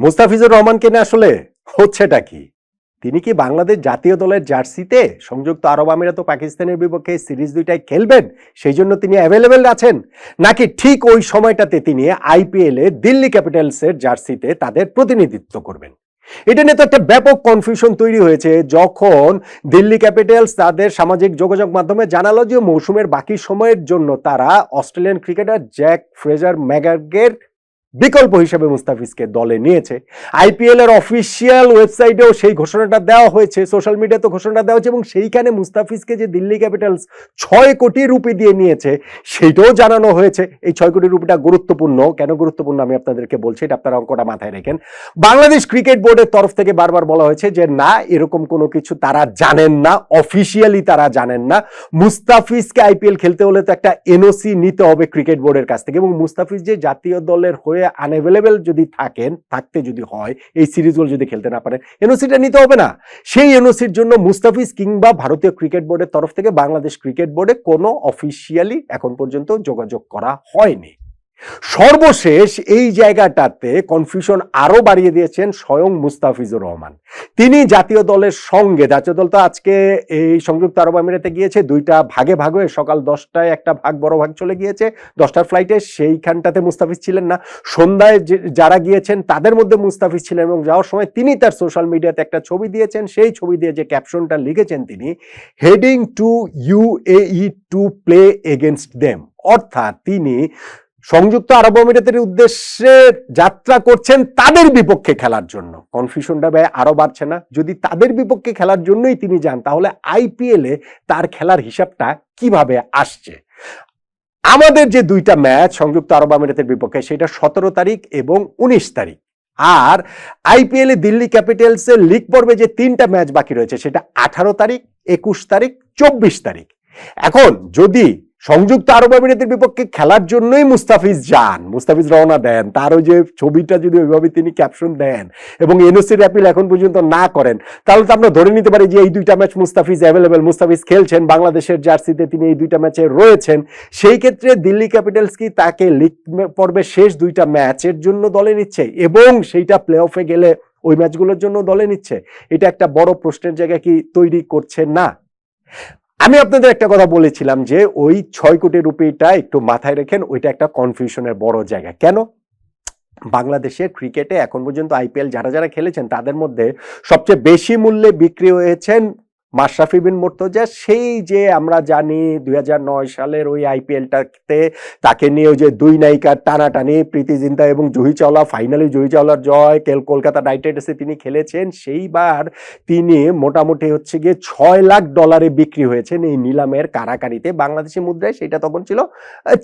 মুস্তাফিজুর রহমানকে নিয়ে আসলে হচ্ছেটা কি? তিনি কি বাংলাদেশ জাতীয় দলের জার্সিতে সংযুক্ত আরব আমিরাত পাকিস্তানের বিপক্ষে সিরিজ দুইটায় খেলবেন? সেই জন্য তিনি অ্যাভেলেবেল আছেন? নাকি ঠিক ওই সময়টাতে তিনি আইপিএল দিল্লি ক্যাপিটালসের জার্সিতে তাদের প্রতিনিধিত্ব করবেন? এটা নিয়ে তো একটা ব্যাপক কনফিউশন তৈরি হয়েছে। যখন দিল্লি ক্যাপিটালস তাদের সামাজিক যোগাযোগ মাধ্যমে জানালো যে মৌসুমের বাকি সময়ের জন্য তারা অস্ট্রেলিয়ান ক্রিকেটার জ্যাক ফ্রেজার ম্যাগার্গের বিকল্প হিসেবে মুস্তাফিজকে দলে নিয়েছে। আইপিএল এর অফিসিয়াল ওয়েবসাইটেও সেই ঘোষণাটা দেওয়া হয়েছে, সোশ্যাল মিডিয়াতে ঘোষণাটা দেওয়া হয়েছে এবং সেইখানে মুস্তাফিজকে যে দিল্লি ক্যাপিটালস ছয় কোটি রুপি দিয়ে নিয়েছে, সেইটাও জানানো হয়েছে। এই ছয় কোটি রুপিটা গুরুত্বপূর্ণ। কেন গুরুত্বপূর্ণ আমি আপনাদেরকে বলছি, এটা আপনারা অঙ্কটা মাথায় রেখেন। বাংলাদেশ ক্রিকেট বোর্ডের তরফ থেকে বারবার বলা হয়েছে যে, না, এরকম কোনো কিছু তারা জানেন না, অফিসিয়ালি তারা জানেন না। মুস্তাফিজকে আইপিএল খেলতে হলে তো একটা এনওসি নিতে হবে ক্রিকেট বোর্ডের কাছ থেকে এবং মুস্তাফিজ যে জাতীয় দলের হয়ে আনঅ্যাভেলেবেল যদি থাকেন, থাকতে যদি হয়, এই সিরিজগুলো যদি খেলতে না পারেন এনওসিটা নিতে হবে না। সেই এনওসির জন্য মুস্তাফিজ কিংবা ভারতীয় ক্রিকেট বোর্ডের তরফ থেকে বাংলাদেশ ক্রিকেট বোর্ডে কোনো অফিসিয়ালি এখন পর্যন্ত যোগাযোগ করা হয়নি। সর্বশেষ এই জায়গাটাতে কনফিউশন আরও বাড়িয়ে দিয়েছেন স্বয়ং মুস্তাফিজুর রহমান। তিনি জাতীয় দলের সঙ্গে, জাতীয় দল তো আজকে এই সংযুক্ত আরব আমিরাতে গিয়েছে, দুইটা ভাগে ভাগ হয়ে সকাল দশটায় একটা ভাগ, বড় ভাগ চলে গিয়েছে, দশটার ফ্লাইটে সেইখানটাতে মুস্তাফিজ ছিলেন না। সন্ধ্যায় যারা গিয়েছেন তাদের মধ্যে মুস্তাফিজ ছিলেন এবং যাওয়ার সময় তিনি তার সোশ্যাল মিডিয়াতে একটা ছবি দিয়েছেন, সেই ছবি দিয়ে যে ক্যাপশনটা লিখেছেন তিনি heading to UAE to play against them অর্থাৎ তিনি সংযুক্ত আরব আমিরাতের উদ্দেশ্যে যাত্রা করছেন তাদের বিপক্ষে খেলার জন্য। কনফিউশনটা ব্যয় আরও বাড়ছে না। যদি তাদের বিপক্ষে খেলার জন্যই তিনি যান, তাহলে আইপিএল তার খেলার হিসাবটা কীভাবে আসছে? আমাদের যে দুইটা ম্যাচ সংযুক্ত আরব আমিরাতের বিপক্ষে, সেটা সতেরো তারিখ এবং উনিশ তারিখ। আর আইপিএল দিল্লি ক্যাপিটালসের লিগ পর্বে যে তিনটা ম্যাচ বাকি রয়েছে, সেটা আঠারো তারিখ, একুশ তারিখ, চব্বিশ তারিখ। এখন যদি সংযুক্ত আরব আমিরাতের বিপক্ষে খেলার জন্যই মুস্তাফিজ যান। মুস্তাফিজ রওনা দেন। তার ওই যে ছবিটা যদি ওইভাবে তিনি ক্যাপশন দেন এবং এনওসির অ্যাপিল এখন পর্যন্ত না করেন, তাহলে তো আমরা ধরে নিতে পারি যে এই দুইটা ম্যাচ মুস্তাফিজ অ্যাভেলেবেল মুস্তাফিজ খেলছেন, বাংলাদেশের জার্সিতে তিনি এই দুইটা ম্যাচে রয়েছেন। সেই ক্ষেত্রে দিল্লি ক্যাপিটালস কি তাকে লিগ পর্বের শেষ দুইটা ম্যাচের জন্য দলে নিচ্ছে? এবং সেইটা প্লে অফে গেলে ওই ম্যাচগুলোর জন্য দলে নিচ্ছে? এটা একটা বড় প্রশ্নের জায়গা কি তৈরি করছে না? আমি আপনাদের একটা কথা বলেছিলাম যে ওই ছয় কোটি রুপিটা একটু মাথায় রেখেন, ওইটা একটা কনফিউশনের বড় জায়গা। কেন? বাংলাদেশের ক্রিকেটে এখন পর্যন্ত আইপিএল যারা যারা খেলেছেন, তাদের মধ্যে সবচেয়ে বেশি মূল্যে বিক্রি হয়েছেন মাশরাফি বিন মুর্তজা, সেই যে আমরা জানি দুই নয় সালের ওই আইপিএলটাতে তাকে নিয়ে যে দুই নায়িকার টানাটানি, প্রীতি জিন্তা এবং জুহি চাওলা ফাইনালি জুহি চাওলার জয়, কেল কলকাতা নাইট রাইডার্সে তিনি খেলেছেন, সেইবার তিনি মোটামুটি হচ্ছে গিয়ে ছয় লাখ ডলারে বিক্রি হয়েছেন এই নিলামের কারাকারিতে। বাংলাদেশি মুদ্রায় সেটা তখন ছিল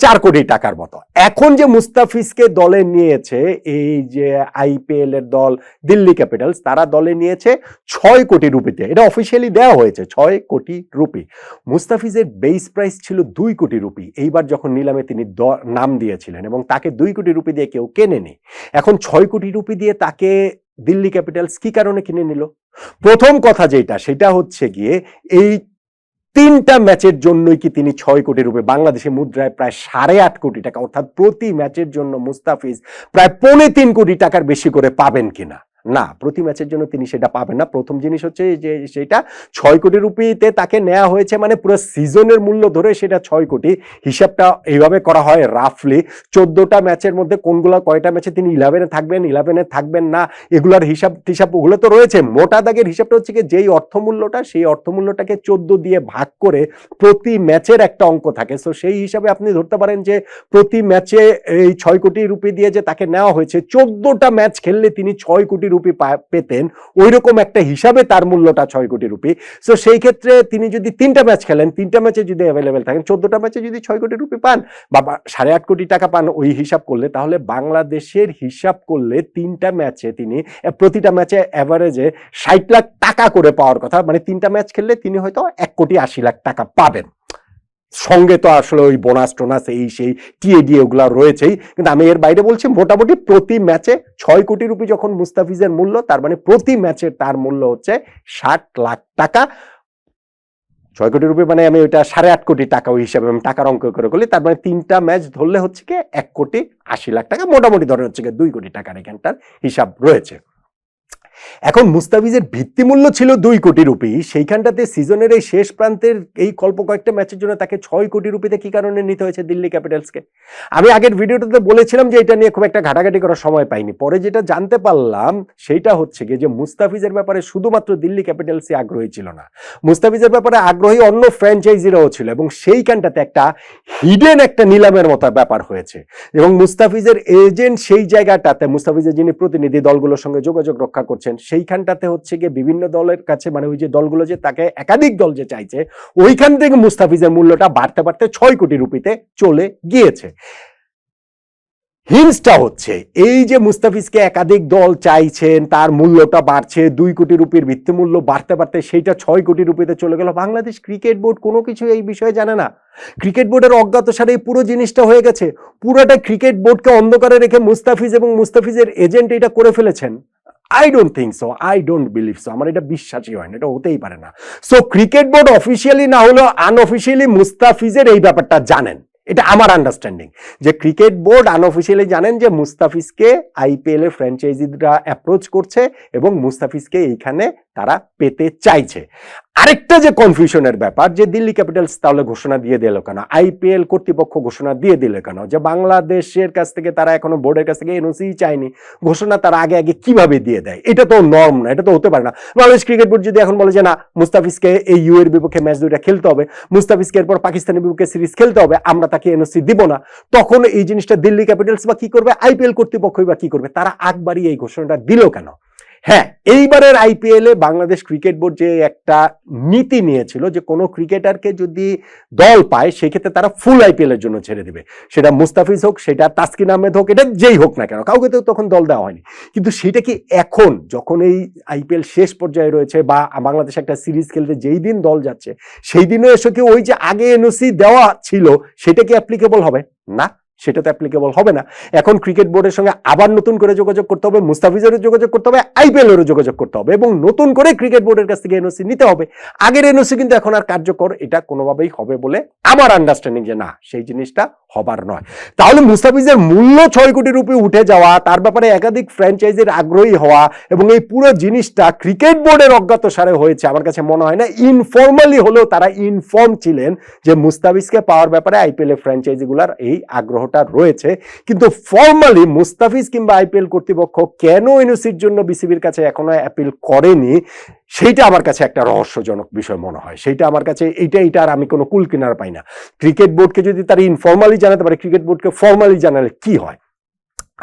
চার কোটি টাকার মতো। এখন যে মুস্তাফিজকে দলে নিয়েছে, এই যে আইপিএল এর দল দিল্লি ক্যাপিটালস, তারা দলে নিয়েছে ছয় কোটি রুপিতে। এটা অফিসিয়ালি দেওয়া হয়েছে ছয় কোটি রুপি। মুস্তাফিজের বেস প্রাইস ছিল দুই কোটি রুপি। এইবার যখন নিলামে তিনি নাম দিয়েছিলেন এবং তাকে দুই কোটি রুপি দিয়ে কেউ কেনেনি, এখন ছয় কোটি রুপি দিয়ে তাকে দিল্লি ক্যাপিটালস কি কারণে কিনে নিল? প্রথম কথা যেটা, সেটা হচ্ছে গিয়ে এই তিনটা ম্যাচের জন্যই কি তিনি ছয় কোটি রুপি, বাংলাদেশি মুদ্রায় প্রায় সাড়ে আট কোটি টাকা, অর্থাৎ প্রতি ম্যাচের জন্য মুস্তাফিজ প্রায় পৌনে তিন কোটি টাকার বেশি করে পাবেন কিনা? না, প্রতি ম্যাচের জন্য তিনি সেটা পাবেন না। প্রথম জিনিস হচ্ছে যে সেটা ছয় কোটি রুপিতে তাকে নেওয়া হয়েছে মানে পুরো সিজনের মূল্য ধরে সেটা ছয় কোটি। হিসাবটা এইভাবে করা হয় রাফলি। চোদ্দোটা ম্যাচের মধ্যে কোনগুলো, কয়টা ম্যাচে তিনি ইলেভেনে থাকবেন ইলেভেনে থাকবেন না, এগুলোর হিসাব টিসাব ওগুলো তো রয়েছে। মোটা দাগের হিসাবটা হচ্ছে কি যেই অর্থমূল্যটা, সেই অর্থমূল্যটাকে চোদ্দ দিয়ে ভাগ করে প্রতি ম্যাচের একটা অঙ্ক থাকে। সো সেই হিসাবে আপনি ধরতে পারেন যে প্রতি ম্যাচে এই ছয় কোটি রুপি দিয়ে যে তাকে নেওয়া হয়েছে, চোদ্দটা ম্যাচ খেললে তিনি ছয় কোটি রুপি পেতেন ওই রকম একটা হিসাবে তার মূল্যটা ছয় কোটি রুপি। সো সেই ক্ষেত্রে তিনি যদি তিনটা ম্যাচ খেলেন, তিনটা ম্যাচে যদি অ্যাভেলেবেল থাকেন, চোদ্দটা ম্যাচে যদি ছয় কোটি রুপি পান বা সাড়ে আট কোটি টাকা পান ওই হিসাব করলে, তাহলে বাংলাদেশের হিসাব করলে তিনটা ম্যাচে তিনি প্রতিটা ম্যাচে অ্যাভারেজে ষাট লাখ টাকা করে পাওয়ার কথা। মানে তিনটা ম্যাচ খেললে তিনি হয়তো এক কোটি আশি লাখ টাকা পাবেন। সঙ্গে তো আসলে ওই বোনাস টোনাস এই সেই টিএডি ওগুলা রয়েছেই। কিন্তু আমি এর বাইরে বলছি, মোটামুটি প্রতি ম্যাচে ছয় কোটি রুপি যখন মুস্তাফিজের মূল্য, তার মানে প্রতি ম্যাচে তার মূল্য হচ্ছে ষাট লাখ টাকা। ছয় কোটি রুপি মানে আমি ওইটা সাড়ে আট কোটি টাকা ওই হিসাবে আমি টাকার অঙ্ক করে করলি, তার মানে তিনটা ম্যাচ ধরলে হচ্ছে কি এক কোটি আশি লাখ টাকা, মোটামুটি ধরে হচ্ছে কি দুই কোটি টাকার এখানটার হিসাব রয়েছে। এখন মুস্তাফিজের ভিত্তিমূল্য ছিল দুই কোটি রুপি। সেইখানটাতে সিজনের এই শেষ প্রান্তের এই অল্প কয়েকটা ম্যাচের জন্য তাকে ছয় কোটি রুপিতে কি কারণে নিতে হয়েছে দিল্লি ক্যাপিটালসকে? আমি আগের ভিডিওটাতে বলেছিলাম যে এটা নিয়ে খুব একটা ঘাটাঘাটি করার সময় পাইনি। পরে যেটা জানতে পারলাম সেইটা হচ্ছে গিয়ে যে মুস্তাফিজের ব্যাপারে শুধুমাত্র দিল্লি ক্যাপিটালসই আগ্রহী ছিল না। মুস্তাফিজের ব্যাপারে আগ্রহী অন্য ফ্র্যাঞ্চাইজিরাও ছিল এবং সেইখানটাতে একটা হিডেন একটা নিলামের মতো ব্যাপার হয়েছে। এবং মুস্তাফিজের এজেন্ট সেই জায়গাটাতে, মুস্তাফিজের যিনি প্রতিনিধি দলগুলোর সঙ্গে যোগাযোগ রক্ষা করছেন সেইখানটাতে হচ্ছে গিয়ে বিভিন্ন দলের কাছে মানে ওই যে দলগুলো যে তাকে একাধিক দল যে চাইছে, ওইখান থেকে মুস্তাফিজের মূল্যটা বাড়তে বাড়তে ছয় কোটি রুপিতে চলে গিয়েছে। হিন্সটা হচ্ছে, এই যে মুস্তাফিজকে একাধিক দল চাইছেন, তার মূল্যটা বাড়ছে, দুই কোটি রুপির ভিত্তিমূল্য বাড়তে বাড়তে সেইটা ছয় কোটি রুপিতে চলে গেল। বাংলাদেশ ক্রিকেট বোর্ড কোনো কিছু এই বিষয়ে জানে না। ক্রিকেট বোর্ডের অজ্ঞাত সারে এই পুরো জিনিসটা হয়ে গেছে। পুরোটা ক্রিকেট বোর্ডকে অন্ধকারে রেখে মুস্তাফিজ এবং মুস্তাফিজের এজেন্ট এটা করে ফেলেছেন। I don't think so I don't believe so আমার এটা বিশ্বাসই হয় না, এটা হতেই পারে না। সো ক্রিকেট বোর্ড অফিসিয়ালি না হলেও আনঅফিসিয়ালি মুস্তাফিজের এই ব্যাপারটা জানেন। এটা আমার আন্ডারস্ট্যান্ডিং যে ক্রিকেট বোর্ড আনঅফিসিয়ালি জানেন যে মুস্তাফিজকে আইপিএল এর ফ্র্যাঞ্চাইজিরা অ্যাপ্রোচ করছে এবং মুস্তাফিজকে এইখানে তারা পেতে চাইছে। আরেকটা যে কনফিউশনের ব্যাপার, যে দিল্লি ক্যাপিটালস তাহলে ঘোষণা দিয়ে দিল কেন? আইপিএল কর্তৃপক্ষ ঘোষণা দিয়ে দিল কেন? যে বাংলাদেশের কাছ থেকে তারা এখনও বোর্ডের কাছ থেকে এনওসি চায়নি, ঘোষণা তারা আগে আগে কীভাবে দিয়ে দেয়? এটা তো নর্ম না, এটা তো হতে পারে না। বাংলাদেশ ক্রিকেট বোর্ড যদি এখন বলে যে না, মুস্তাফিজকে এই ইউ এর বিপক্ষে ম্যাচ দুইটা খেলতে হবে, মুস্তাফিজকে এরপর পাকিস্তানের বিপক্ষে সিরিজ খেলতে হবে, আমরা তাকে এনওসি দিব না, তখন এই জিনিসটা দিল্লি ক্যাপিটালস বা কি করবে? আইপিএল কর্তৃপক্ষই বা কি করবে? তারা আগবারই এই ঘোষণাটা দিল কেন? হ্যাঁ এইবারের আইপিএলে বাংলাদেশ ক্রিকেট বোর্ড যে একটা নীতি নিয়েছিল যে কোনো ক্রিকেটারকে যদি দল পায়, সেক্ষেত্রে তারা ফুল আইপিএল এর জন্য ছেড়ে দেবে। সেটা মুস্তাফিজ হোক, সেটা তাসকিন আহমেদ হোক, এটা যেই হোক না কেন, কাউকে তো তখন দল দেওয়া হয়নি। কিন্তু সেটা কি এখন, যখন এই আইপিএল শেষ পর্যায়ে রয়েছে বা বাংলাদেশ একটা সিরিজ খেলতে যেই দিন দল যাচ্ছে, সেই দিনও এসে কি ওই যে আগে এনওসি দেওয়া ছিল, সেটা কি অ্যাপ্লিকেবল হবে? না। সেটা তো অ্যাপ্লিকেবল হবে না। এখন ক্রিকেট বোর্ডের সঙ্গে আবার নতুন করে যোগাযোগ করতে হবে, মুস্তাফিজেরও যোগাযোগ করতে হবে আইপিএল এরও যোগাযোগ করতে হবে এবং নতুন করে ক্রিকেট বোর্ডের কাছ থেকে এনওসি নিতে হবে। আগের এনওসি কিন্তু এখন আর কার্যকর, এটা কোনোভাবেই হবে বলে আমার আন্ডারস্ট্যান্ডিং যে না, সেই জিনিসটা হবার নয়। তাহলে মুস্তাফিজের মূল্য ছয় কোটি রুপি উঠে যাওয়া, তার ব্যাপারে একাধিক ফ্র্যাঞ্চাইজির আগ্রহী হওয়া এবং এই পুরো জিনিসটা ক্রিকেট বোর্ডের অজ্ঞাত সারে হয়েছে, আমার কাছে মনে হয় না। ইনফর্মালি হলেও তারা ইনফর্ম ছিলেন যে মুস্তাফিজকে পাওয়ার ব্যাপারে আইপিএল ফ্র্যাঞ্চাইজিগুলার এই আগ্রহটা রয়েছে, কিন্তু ফর্মালি মুস্তাফিজ কিংবা আইপিএল কর্তৃপক্ষ কেন এনওসির জন্য বিসিবির কাছে এখনও অ্যাপিল করেনি, সেইটা আমার কাছে একটা রহস্যজনক বিষয় মনে হয়। সেইটা আমার কাছে, এইটা এইটা আর আমি কোনো কুল কিনার পাই না। ক্রিকেট বোর্ডকে যদি তারা ইনফর্মালি জানাতে পারে, ক্রিকেট বোর্ডকে ফর্মালি জানালে কি হয়?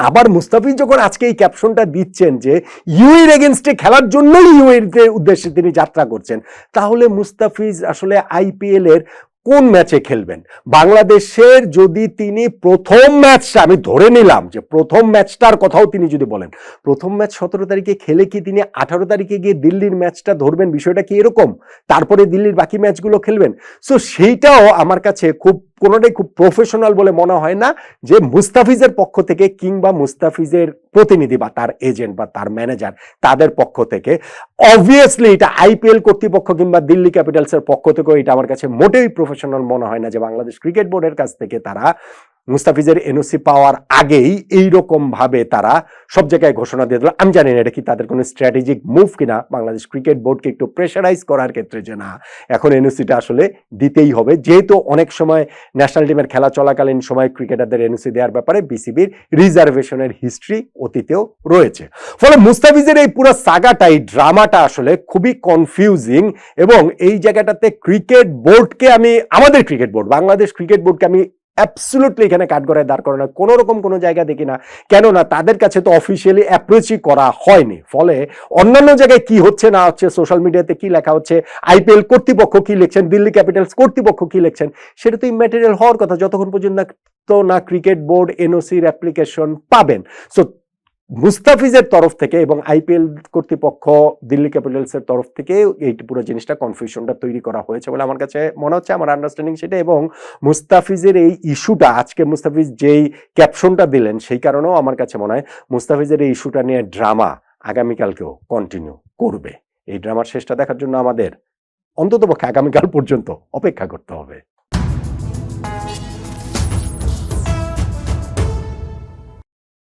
আবার মুস্তাফিজ যখন আজকে এই ক্যাপশনটা দিচ্ছেন যে ইউএর এগেনস্টে খেলার জন্যই ইউএর উদ্দেশ্যে তিনি যাত্রা করছেন তাহলে মুস্তাফিজ আসলে আইপিএল এর কোন ম্যাচে খেলবেন? বাংলাদেশের যদি তিনি প্রথম ম্যাচটা, আমি ধরে নিলাম যে প্রথম ম্যাচটার কথাও তিনি যদি বলেন, প্রথম ম্যাচ সতেরো তারিখে খেলে কি তিনি আঠারো তারিখে গিয়ে দিল্লির ম্যাচটা ধরবেন? বিষয়টা কি এরকম? তারপরে দিল্লির বাকি ম্যাচগুলো খেলবেন? সো সেইটাও আমার কাছে খুব কোনোটাই খুব প্রফেশনাল বলে মনে হয় না যে মুস্তাফিজের পক্ষ থেকে কিংবা মুস্তাফিজের প্রতিনিধি বা তার এজেন্ট বা তার ম্যানেজার তাদের পক্ষ থেকে। অবভিয়াসলি এটা আইপিএল কর্তৃপক্ষ কিংবা দিল্লি ক্যাপিটালসের পক্ষ থেকেও এটা আমার কাছে মোটেই প্রফেশনাল মনে হয় না যে বাংলাদেশ ক্রিকেট বোর্ডের কাছ থেকে তারা মুস্তাফিজের এনওসি পাওয়ার আগেই এই রকম ভাবে তারা সব জায়গায় ঘোষণা দিয়ে দিল। আমি জানি না এটা কি তাদের কোনো স্ট্র্যাটেজিক মুভ কিনা, বাংলাদেশ ক্রিকেট বোর্ডকে একটু প্রেশারাইজ করার ক্ষেত্রে যে না, এখন এনওসিটা আসলে দিতেই হবে। যেহেতু অনেক সময় ন্যাশনাল টিমের খেলা চলাকালীন সময় ক্রিকেটারদের এনওসি দেওয়ার ব্যাপারে বিসিবির রিজার্ভেশনের হিস্ট্রি অতীতেও রয়েছে। ফলে মুস্তাফিজের এই পুরো সাগাটাই ড্রামাটা আসলে খুবই কনফিউজিং এবং এই জায়গাটাতে ক্রিকেট বোর্ডকে আমি, আমাদের ক্রিকেট বোর্ড বাংলাদেশ ক্রিকেট বোর্ডকে আমি অ্যাবসলুটলি এখানে কাঠগড়ায় দাঁড় করানো কোনো রকম কোনো জায়গা দেখি না। কেননা তাদের কাছে তো অফিসিয়ালি অ্যাপ্রোচই করা হয়নি। ফলে অন্যান্য জায়গায় কি হচ্ছে, না হচ্ছে সোশ্যাল মিডিয়াতে কি লেখা হচ্ছে আইপিএল কর্তৃপক্ষ কি লিখছেন, দিল্লি ক্যাপিটালস কর্তৃপক্ষ কি লিখছেন, সেটা তো ইম্যাটেরিয়াল হওয়ার কথা। যতক্ষণ পর্যন্ত তো না ক্রিকেট বোর্ড এনওসির অ্যাপ্লিকেশন পাবেন। সো মুস্তাফিজের তরফ থেকে এবং আইপিএল কর্তৃপক্ষ, দিল্লি ক্যাপিটালসের তরফ থেকে এই পুরো জিনিসটা কনফিউশনটা তৈরি করা হয়েছে বলে আমার কাছে মনে হচ্ছে, আমার আন্ডারস্ট্যান্ডিং সেটা এবং মুস্তাফিজের এই ইস্যুটা, আজকে মুস্তাফিজ যেই ক্যাপশনটা দিলেন, সেই কারণেও আমার কাছে মনে হয় মুস্তাফিজের এই ইস্যুটা নিয়ে ড্রামা আগামীকালকেও কন্টিনিউ করবে। এই ড্রামার শেষটা দেখার জন্য আমাদের অন্ততপক্ষে আগামীকাল পর্যন্ত অপেক্ষা করতে হবে।